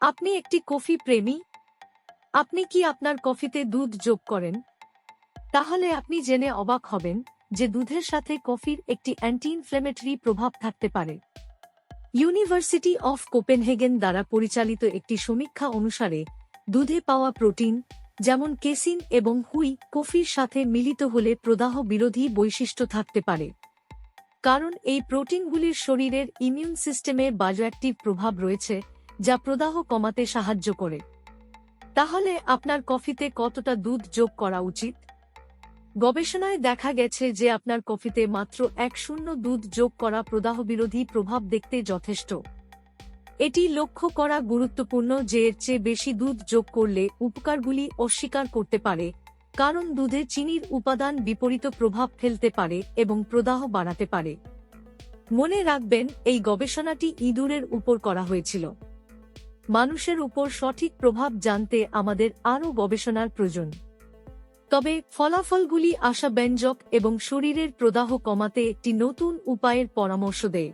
আপনি একটি কফি প্রেমী? আপনি কি আপনার কফিতে দুধ যোগ করেন? তাহলে আপনি জেনে অবাক হবেন যে দুধের সাথে কফির একটি অ্যান্টি ইনফ্লেমেটরি প্রভাব থাকতে পারে। ইউনিভার্সিটি অফ কোপেনহেগেন দ্বারা পরিচালিত একটি সমীক্ষা অনুসারে, দুধে পাওয়া প্রোটিন, যেমন কেসিন এবং হুই, কফির সাথে মিলিত হলে প্রদাহ বিরোধী বৈশিষ্ট্য থাকতে পারে। কারণ এই প্রোটিনগুলির শরীরের ইমিউন সিস্টেমে বায়োঅ্যাক্টিভ প্রভাব রয়েছে যা প্রদাহ কমাতে সাহায্য করে। তাহলে আপনার কফিতে কতটা দুধ যোগ করা উচিত? গবেষণায় দেখা গেছে যে আপনার কফিতে মাত্র এক শূন্য দুধ যোগ করা প্রদাহ বিরোধী প্রভাব দেখতে যথেষ্ট। এটি লক্ষ্য করা গুরুত্বপূর্ণ যে এর চেয়ে বেশি দুধ যোগ করলে উপকারগুলি অস্বীকার করতে পারে, কারণ দুধে চিনির উপাদান বিপরীত প্রভাব ফেলতে পারে এবং প্রদাহ বাড়াতে পারে। মনে রাখবেন, এই গবেষণাটি ইঁদুরের উপর করা হয়েছিল। মানুষের উপর সঠিক প্রভাব জানতে আমাদের আরও গবেষণার প্রয়োজন। তবে ফলাফলগুলি আশাব্যঞ্জক এবং শরীরের প্রদাহ কমাতে একটি নতুন উপায়ের পরামর্শ দেয়।